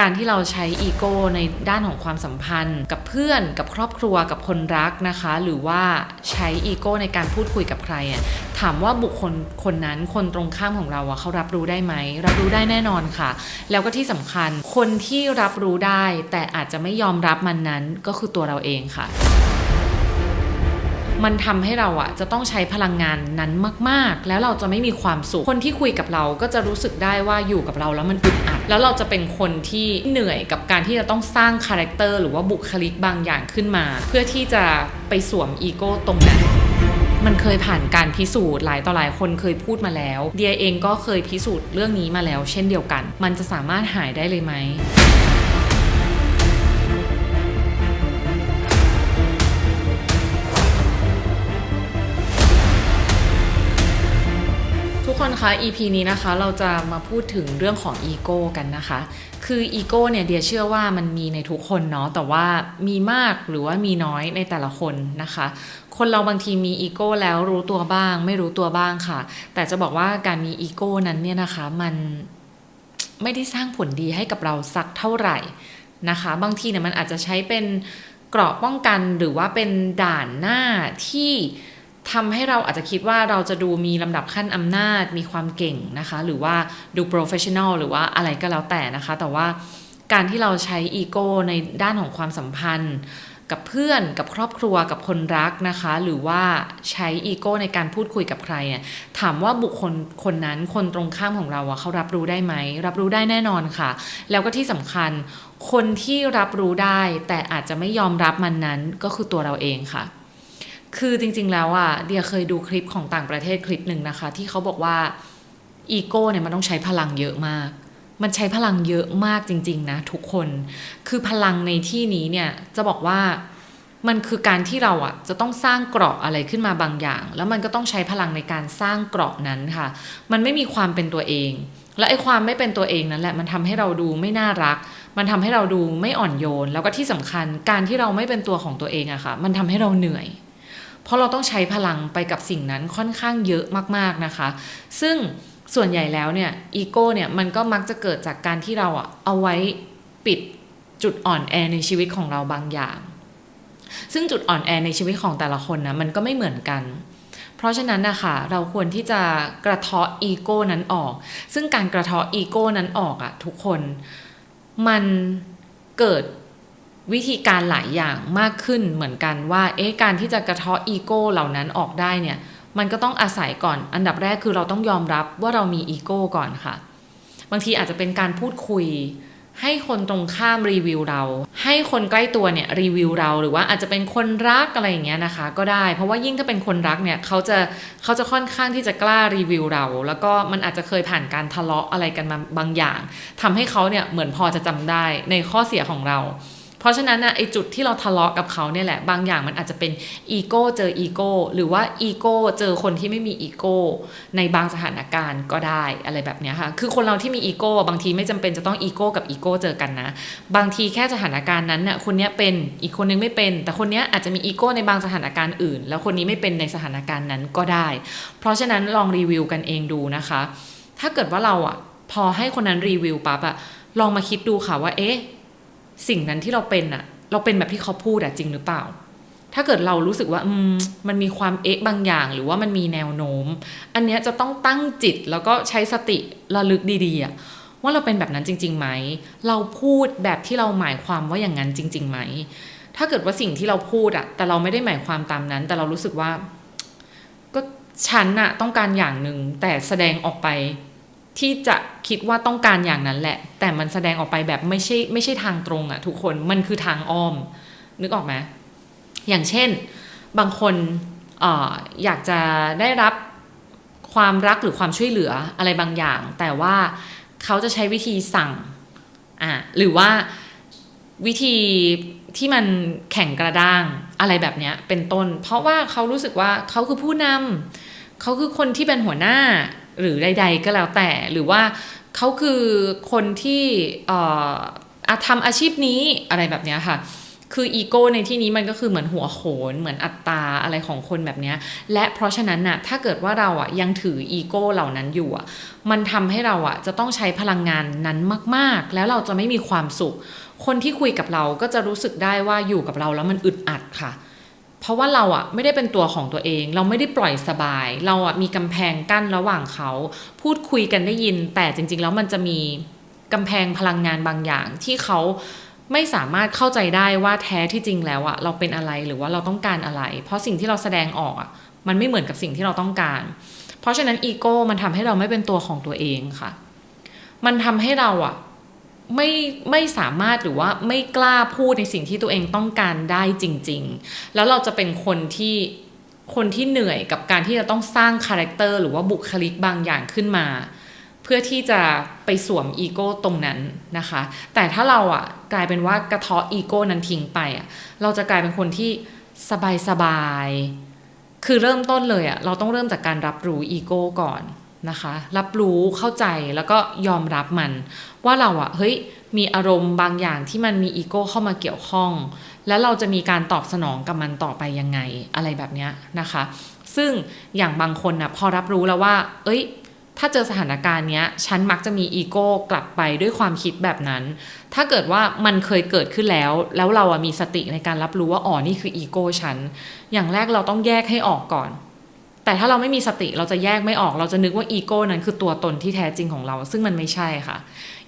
การที่เราใช้อีโก้ในด้านของความสัมพันธ์ กับเพื่อนกับครอบครัวกับคนรักนะคะ หรือว่าใช้อีโก้ในการพูดคุยกับใครอะถามว่าบุคคลคนนั้นคนตรงข้ามของเราอะเขารับรู้ได้ไหมรับรู้ได้แน่นอนค่ะ แล้วก็ที่สำคัญคนที่รับรู้ได้ แต่อาจจะไม่ยอมรับมันนั้นก็คือตัวเราเองค่ะ มันทำให้เราอะจะต้องใช้พลังงานนั้นมาก ๆ แล้วเราจะไม่มีความสุข คนที่คุยกับเราก็จะรู้สึกได้ว่าอยู่กับเราแล้วมันอึดอัด แล้วเราจะเป็นคนที่เหนื่อยกับการที่จะต้องสร้างคาแรคเตอร์หรือว่าบุคลิกบางอย่างขึ้นมา เพื่อที่จะไปสวมอีโก้ตรงนั้นมันเคยผ่านการพิสูจน์หลายต่อหลายคนเคยพูดมาแล้ว เดียเองก็เคยพิสูจน์เรื่องนี้มาแล้ว เช่นเดียวกัน มันจะสามารถหายได้เลยไหม EP นี้นะคะเราจะมาพูดถึงเรื่องของอีโก้กันนะคะ คืออีโก้เนี่ยเดียเชื่อว่ามันมีในทุกคนเนาะแต่ว่ามีมากหรือว่ามีน้อยในแต่ละคนนะคะ คนเราบางทีมีอีโก้แล้วรู้ตัวบ้าง ไม่รู้ตัวบ้างค่ะ แต่จะบอกว่าการมีอีโก้นั้นเนี่ยนะคะมันไม่ได้สร้างผลดีให้กับเราสักเท่าไหร่นะคะ บางทีเนี่ยมันอาจจะใช้เป็นเกราะป้องกันหรือว่าเป็นด่านหน้าที่ ทำให้เราอาจจะคิดว่าเราจะดูมีลำดับขั้นอำนาจ มีความเก่งนะคะ หรือว่าดู professional หรือว่าอะไรก็แล้วแต่นะคะ แต่ว่าการที่เราใช้อีโก้ในด้านของความสัมพันธ์ กับเพื่อนกับครอบครัวกับคนรักนะคะ หรือว่าใช้อีโก้ในการพูดคุยกับใครเนี่ยถามว่าบุคคลคนนั้นคนตรงข้ามของเราอะเขารับรู้ได้ไหม รับรู้ได้แน่นอนค่ะ แล้วก็ที่สำคัญคนที่รับรู้ได้ แต่อาจจะไม่ยอมรับมันนั้นก็คือตัวเราเองค่ะ คือจริง ๆ แล้วอะเดียเคยดูคลิปของต่างประเทศคลิปหนึ่งนะคะ ที่เขาบอกว่าอีโก้เนี่ยมันต้องใช้พลังเยอะมาก มันใช้พลังเยอะมากจริง ๆ นะ ทุกคน คือพลังในที่นี้เนี่ยจะบอกว่ามันคือการที่เราอะจะต้องสร้างเกราะอะไรขึ้นมาบางอย่าง แล้วมันก็ต้องใช้พลังในการสร้างเกราะนั้นค่ะ มันไม่มีความเป็นตัวเอง และไอ้ความไม่เป็นตัวเองนั่นแหละ มันทำให้เราดูไม่น่ารัก มันทำให้เราดูไม่อ่อนโยน แล้วก็ที่สำคัญการที่เราไม่เป็นตัวของตัวเองอะค่ะ มันทำให้เราเหนื่อย เพราะเราต้องใช้พลังไปกับสิ่งนั้นค่อนข้างเยอะมากๆนะคะ ซึ่งส่วนใหญ่แล้วเนี่ยอีโก้เนี่ยมันก็มักจะเกิดจากการที่เราอะเอาไว้ปิดจุดอ่อนแอในชีวิตของเราบางอย่าง ซึ่งจุดอ่อนแอในชีวิตของแต่ละคนนะมันก็ไม่เหมือนกัน เพราะฉะนั้นนะคะเราควรที่จะกระเทาะอีโก้นั้นออก ซึ่งการกระเทาะอีโก้นั้นออกอะทุกคน มันเกิด วิธีการหลายอย่างมากขึ้นเหมือนกันว่า เอ๊ะ การที่จะกระเทาะอีโก้เหล่านั้นออกได้เนี่ย มันก็ต้องอาศัยก่อน อันดับแรกคือเราต้องยอมรับว่าเรามีอีโก้ก่อนค่ะ บางทีอาจจะเป็นการพูดคุย ให้คนตรงข้ามรีวิวเรา ให้คนใกล้ตัวเนี่ยรีวิวเรา หรือว่าอาจจะเป็นคนรักอะไรอย่างเงี้ยนะคะ ก็ได้ เพราะว่ายิ่งถ้าเป็นคนรักเนี่ยเขาจะเขาจะค่อนข้างที่จะกล้ารีวิวเรา แล้วก็มันอาจจะเคยผ่านการทะเลาะอะไรกันมาบางอย่างทำให้เขาเนี่ยเหมือนพอจะจำได้ในข้อเสียของเรา ราะฉะนั้นนะไอจุดที่เราทะเลาะกับเขาเนี่ยแหละบางอย่างมันอาจจะเป็นอีโก้เจออีโก้หรือว่าอีโก้เจอคนที่ไม่มีอีโก้ในบางสถานการณ์ก็ได้อะไรแบบเนี้ยค่ะคือคนเราที่มีอีโก้บางทีไม่จำเป็นจะต้องอีโก้กับอีโก้เจอกันนะ บางทีแค่สถานการณ์นั้นน่ะคนเนี้ยเป็นอีกคนนึงไม่เป็น แต่คนเนี้ยอาจจะมีอีโก้ในบางสถานการณ์อื่น แล้วคนนี้ไม่เป็นในสถานการณ์นั้นก็ได้ เพราะฉะนั้นลองรีวิวกันเองดูนะคะ ถ้าเกิดว่าเราอะพอให้คนนั้นรีวิวปั๊บอะลองมาคิดดูค่ะว่าเอ๊ะ สิ่งนั้นที่เราเป็นอะเราเป็นแบบที่เขาพูดอะจริงหรือเปล่า ถ้าเกิดเรารู้สึกว่าอืมมันมีความเอ๊ะบางอย่างหรือว่ามันมีแนวโน้ม อันเนี้ยจะต้องตั้งจิตแล้วก็ใช้สติระลึกดีๆอะว่าเราเป็นแบบนั้นจริงๆไหม เราพูดแบบที่เราหมายความว่าอย่างนั้นจริงๆไหม ถ้าเกิดว่าสิ่งที่เราพูดอะแต่เราไม่ได้หมายความตามนั้น แต่เรารู้สึกว่า ก็ฉันอะต้องการอย่างหนึ่งแต่แสดงออกไป ที่จะคิดว่าต้องการอย่างนั้นแหละ แต่มันแสดงออกไปแบบไม่ใช่ไม่ใช่ทางตรงอะทุกคนมันคือทางอ้อม นึกออกไหมอย่างเช่น บางคนออยากจะได้รับความรักหรือความช่วยเหลืออะไรบางอย่าง แต่ว่าเขาจะใช้วิธีสั่งอะหรือว่าวิธีที่มันแข่งกระด้างอะไรแบบเนี้ยเป็นต้น เพราะว่าเขารู้สึกว่าเขาคือผู้นำเขาคือคนที่เป็นหัวหน้า หรือใด ๆ ก็แล้วแต่หรือว่าเขาคือคนที่เอ่อทำอาชีพนี้อะไรแบบเนี้ยค่ะ คืออีโก้ในที่นี้มันก็คือเหมือนหัวโขน เหมือนอัตตาอะไรของคนแบบนี้และเพราะฉะนั้นน่ะถ้าเกิดว่าเราอะยังถืออีโก้เหล่านั้นอยู่อะมันทำให้เราอะจะต้องใช้พลังงานนั้นมาก ๆ แล้วเราจะไม่มีความสุข คนที่คุยกับเราก็จะรู้สึกได้ว่าอยู่กับเราแล้วมันอึดอัดค่ะเพราะว่าเราอะไม่ได้เป็นตัวของตัวเอง เราไม่ได้ปล่อยสบาย เราอะมีกำแพงกั้นระหว่างเขา พูดคุยกันได้ยิน แต่จริง ๆ แล้วมันจะมีกำแพงพลังงานบางอย่างที่เขาไม่สามารถเข้าใจได้ว่าแท้ที่จริงแล้วอะเราเป็นอะไรหรือว่าเราต้องการอะไร เพราะสิ่งที่เราแสดงออกอะมันไม่เหมือนกับสิ่งที่เราต้องการ เพราะฉะนั้นอีโก้มันทำให้เราไม่เป็นตัวของตัวเองค่ะ มันทำให้เราอะ ไม่ไม่สามารถหรือว่าไม่กล้าพูดในสิ่งที่ตัวเองต้องการได้จริง ๆ แล้วเราจะเป็นคนที่คนที่เหนื่อยกับการที่จะต้องสร้างคาแรคเตอร์หรือว่าบุคลิกบางอย่างขึ้นมา เพื่อที่จะไปสวมอีโก้ตรงนั้นนะคะ แต่ถ้าเราอะกลายเป็นว่ากระเทาะอีโก้นั้นทิ้งไปอะเราจะกลายเป็นคนที่สบายสบายคือเริ่มต้นเลยอะเราต้องเริ่มจากการรับรู้อีโก้ก่อน นะคะ รับรู้เข้าใจแล้วก็ยอมรับมัน ว่าเราอะเฮ้ยมีอารมณ์บางอย่างที่มันมีอีโก้เข้ามาเกี่ยวข้อง แล้วเราจะมีการตอบสนองกับมันต่อไปยังไงอะไรแบบนี้นะคะ ซึ่งอย่างบางคนนะพอรับรู้แล้วว่า เอ้ย ถ้าเจอสถานการณ์เนี้ย ฉันมักจะมีอีโก้กลับไปด้วยความคิดแบบนั้น ถ้าเกิดว่ามันเคยเกิดขึ้นแล้ว แล้วเราอะมีสติในการรับรู้ว่าอ๋อนี่คืออีโก้ฉันอย่างแรกเราต้องแยกให้ออกก่อน แต่ถ้าเราไม่มีสติเราจะแยกไม่ออก เราจะนึกว่าอีโก้นั้นคือตัวตนที่แท้จริงของเรา ซึ่งมันไม่ใช่ค่ะ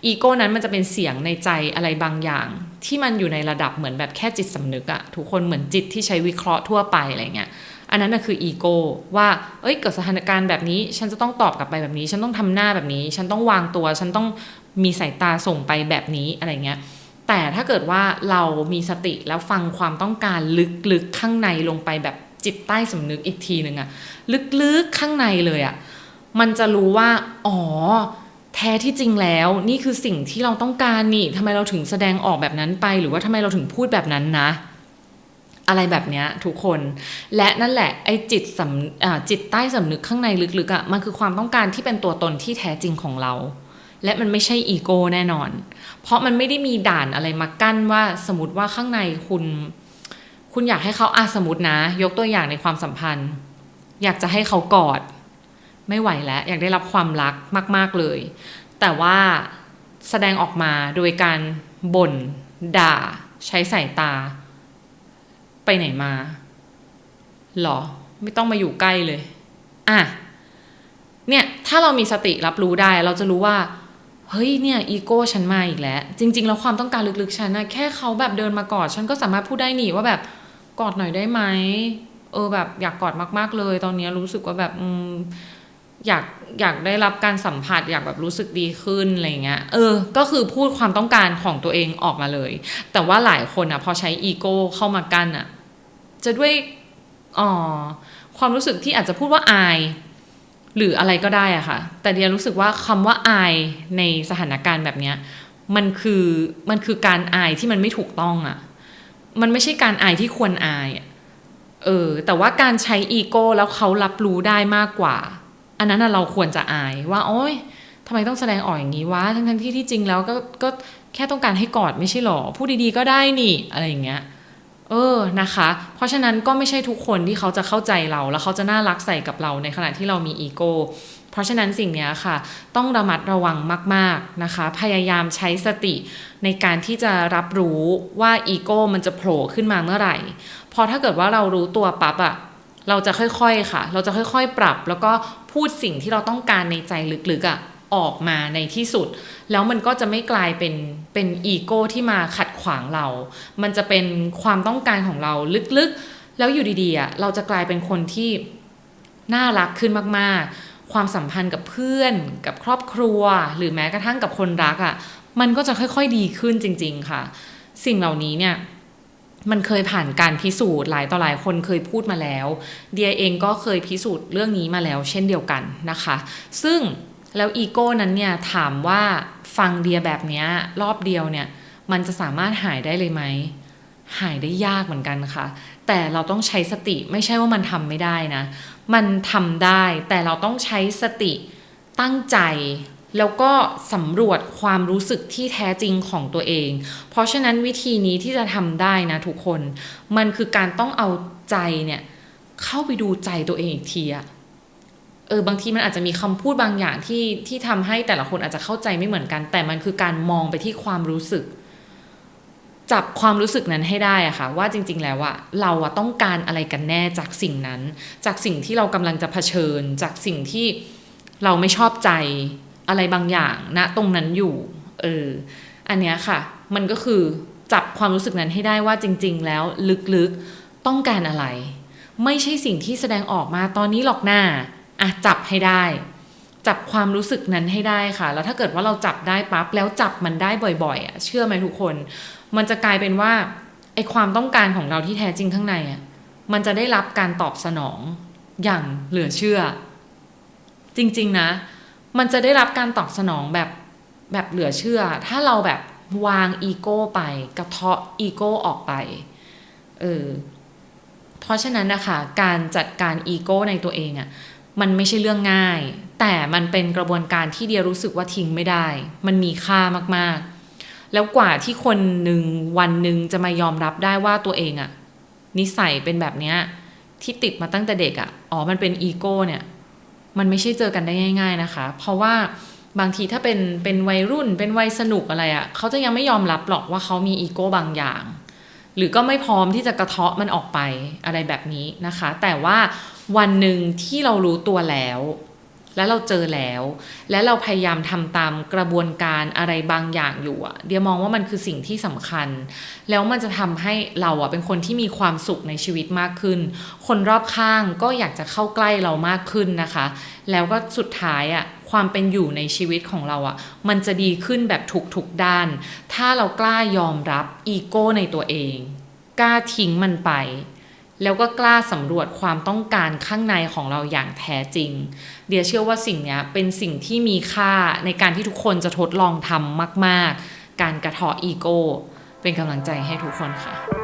อีโก้นั้นมันจะเป็นเสียงในใจอะไรบางอย่าง ที่มันอยู่ในระดับเหมือนแบบแค่จิตสำนึกอะทุกคนเหมือนจิตที่ใช้วิเคราะห์ทั่วไปอะไรเงี้ยอันนั้นนะคืออีโก้ว่าเอ้ยเกิดสถานการณ์แบบนี้ ฉันจะต้องตอบกลับไปแบบนี้ ฉันต้องทำหน้าแบบนี้ ฉันต้องวางตัว ฉันต้องมีสายตาส่งไปแบบนี้อะไรเงี้ยแต่ถ้าเกิดว่าเรามีสติแล้วฟังความต้องการลึกๆข้างในลงไปแบบ จิตใต้สำนึกอีกทีหนึ่งอะลึกๆข้างในเลยอะมันจะรู้ว่า อ๋อ แท้ที่จริงแล้ว นี่คือสิ่งที่เราต้องการนี่ทำไมเราถึงแสดงออกแบบนั้นไป หรือว่าทำไมเราถึงพูดแบบนั้นนะ อะไรแบบเนี้ยทุกคน และนั่นแหละไอ้จิตสำจิตใต้สำนึกข้างในลึกๆอะ่ะมันคือความต้องการที่เป็นตัวตนที่แท้จริงของเรา และมันไม่ใช่อีโก้แน่นอน เพราะมันไม่ได้มีด่านอะไรมากั้นว่าสมมติว่าข้างในคุณ คุณอยากให้เขาอาสมมตินะ ยกตัวอย่างในความสัมพันธ์ อยากจะให้เขากอด ไม่ไหวแล้ว อยากได้รับความรักมาก ๆเลย แต่ว่าแสดงออกมาโดยการบ่นด่า ใช้สายตา ไปไหนมาหรอ ไม่ต้องมาอยู่ใกล้เลย อะ เนี่ย ถ้าเรามีสติรับรู้ได้ เราจะรู้ว่า เฮ้ย เนี่ย อีโก้ฉันมาอีกแล้ว จริง ๆ แล้วความต้องการลึกๆ ฉันนะแค่เขาแบบเดินมากอด ฉันก็สามารถพูดได้หนิว่าแบบ กอดหน่อยได้ไหมเออแบบอยากกอดมาก ๆ เลย ตอนนี้รู้สึกว่าแบบอืมอยากอยากได้รับการสัมผัสอยากแบบรู้สึกดีขึ้นอะไรเงี้ยเออ ก็คือพูดความต้องการของตัวเองออกมาเลย แต่ว่าหลายคนอะ พอใช้อีโก้เข้ามากั้นอะ จะด้วยอ๋อความรู้สึกที่อาจจะพูดว่าอาย หรืออะไรก็ได้อะค่ะ แต่เดียรู้สึกว่าคำว่าอายในสถานการณ์แบบเนี้ย มันคือมันคือการอายที่มันไม่ถูกต้องอะ มันไม่ใช่การอายที่ควรอายอเออ แต่ว่าการใช้อีโก้แล้วเขารับรู้ได้มากกว่า อันนั้นเราควรจะอายว่า โอ๊ยทำไมต้องแสดงออกอย่างนี้วะทั้งๆที่ที่จริงแล้วก็ก็แค่ต้องการให้กอดไม่ใช่หรอพูดดีๆก็ได้นี่อะไรอย่างเงี้ยเออนะคะ เพราะฉะนั้นก็ไม่ใช่ทุกคนที่เขาจะเข้าใจเรา แล้วเขาจะน่ารักใส่กับเราในขณะที่เรามีอีโก้ เพราะฉะนั้นสิ่งนี้ค่ะ ต้องระมัดระวังมาก ๆนะคะ พยายามใช้สติในการที่จะรับรู้ว่าอีโก้มันจะโผล่ขึ้นมาเมื่อไหร่ พอถ้าเกิดว่าเรารู้ตัวปั๊บอะเราจะค่อยๆค่ะ เราจะค่อยๆ ปรับ แล้วก็พูดสิ่งที่เราต้องการในใจลึกๆอะออกมาในที่สุด แล้วมันก็จะไม่กลายเป็นเป็นอีโก้ที่มาขัดขวางเรา มันจะเป็นความต้องการของเราลึกๆ แล้วอยู่ดีๆอะเราจะกลายเป็นคนที่น่ารักขึ้นมากๆ ความสัมพันธ์กับเพื่อนกับครอบครัว หรือแม้กระทั่งกับคนรักอะมันก็จะค่อยๆดีขึ้นจริง ๆ ค่ะ สิ่งเหล่านี้เนี่ยมันเคยผ่านการพิสูจน์หลายต่อหลายคนเคยพูดมาแล้ว เดียเองก็เคยพิสูจน์เรื่องนี้มาแล้วเช่นเดียวกันนะคะ ซึ่งแล้วอีโก้นั้นเนี่ยถามว่าฟังเดียแบบนี้รอบเดียวเนี่ยมันจะสามารถหายได้เลยไหม หายได้ยากเหมือนกันค่ะ แต่เราต้องใช้สติไม่ใช่ว่ามันทำไม่ได้นะ มันทำได้แต่เราต้องใช้สติตั้งใจ แล้วก็สำรวจความรู้สึกที่แท้จริงของตัวเอง เพราะฉะนั้นวิธีนี้ที่จะทำได้นะทุกคน มันคือการต้องเอาใจเนี่ยเข้าไปดูใจตัวเองอีกทีอะเออบางทีมันอาจจะมีคำพูดบางอย่างที่ที่ทำให้แต่ละคนอาจจะเข้าใจไม่เหมือนกัน แต่มันคือการมองไปที่ความรู้สึก จับความรู้สึกนั้นให้ได้อะค่ะว่าจริง ๆ แล้วอะเราอะต้องการอะไรกันแน่จากสิ่งนั้น จากสิ่งที่เรากำลังจะเผชิญ จากสิ่งที่เราไม่ชอบใจอะไรบางอย่างณนะตรงนั้นอยู่เอออันเนี้ยค่ะ มันก็คือจับความรู้สึกนั้นให้ได้ว่าจริง ๆ แล้วลึกๆต้องการอะไร ไม่ใช่สิ่งที่แสดงออกมาตอนนี้หรอกหน้าอะจับให้ได้ จับความรู้สึกนั้นให้ได้ค่ะ แล้วถ้าเกิดว่าเราจับได้ปั๊บแล้วจับมันได้บ่อยๆอะเชื่อไหมทุกคน มันจะกลายเป็นว่าไอความต้องการของเราที่แท้จริงข้างในอะมันจะได้รับการตอบสนองอย่างเหลือเชื่อ จริง ๆ นะ มันจะได้รับการตอบสนองแบบแบบเหลือเชื่อ ถ้าเราแบบวางอีโก้ไป กระเทาะอีโก้ออกไปเออเพราะฉะนั้นนะคะ การจัดการอีโก้ในตัวเองอะ่ะมันไม่ใช่เรื่องง่าย แต่มันเป็นกระบวนการที่เดียรู้สึกว่าทิ้งไม่ได้ มันมีค่ามากๆ แล้วกว่าที่คนหนึ่งวันหนึ่งจะมายอมรับได้ว่าตัวเองอะ่ะนิสัยเป็นแบบเนี้ยที่ติดมาตั้งแต่เด็กอะ่ะอ๋อ มันเป็นอีโก้เนี่ย มันไม่ใช่เจอกันได้ง่าย ๆนะคะ เพราะว่าบางทีถ้าเป็นเป็นวัยรุ่นเป็นวัยสนุกอะไรอะเขาจะยังไม่ยอมรับหรอกว่าเขามีอีโก้บางอย่าง หรือก็ไม่พร้อมที่จะกระเทาะมันออกไปอะไรแบบนี้นะคะ แต่ว่าวันหนึ่งที่เรารู้ตัวแล้ว แล้วเราเจอแล้ว และเราพยายามทำตามกระบวนการอะไรบางอย่างอยู่อะเดียมองว่ามันคือสิ่งที่สำคัญ แล้วมันจะทำให้เราอะเป็นคนที่มีความสุขในชีวิตมากขึ้น คนรอบข้างก็อยากจะเข้าใกล้เรามากขึ้นนะคะ แล้วก็สุดท้ายอะความเป็นอยู่ในชีวิตของเราอะมันจะดีขึ้นแบบทุกๆด้าน ถ้าเรากล้ายอมรับอีโก้ในตัวเอง กล้าทิ้งมันไป แล้วก็กล้าสำรวจความต้องการข้างในของเราอย่างแท้จริง เดียเชื่อว่าสิ่งนี้เป็นสิ่งที่มีค่าในการที่ทุกคนจะทดลองทำมาก ๆ การกระเทาะอีโก้ เป็นกำลังใจให้ทุกคนค่ะ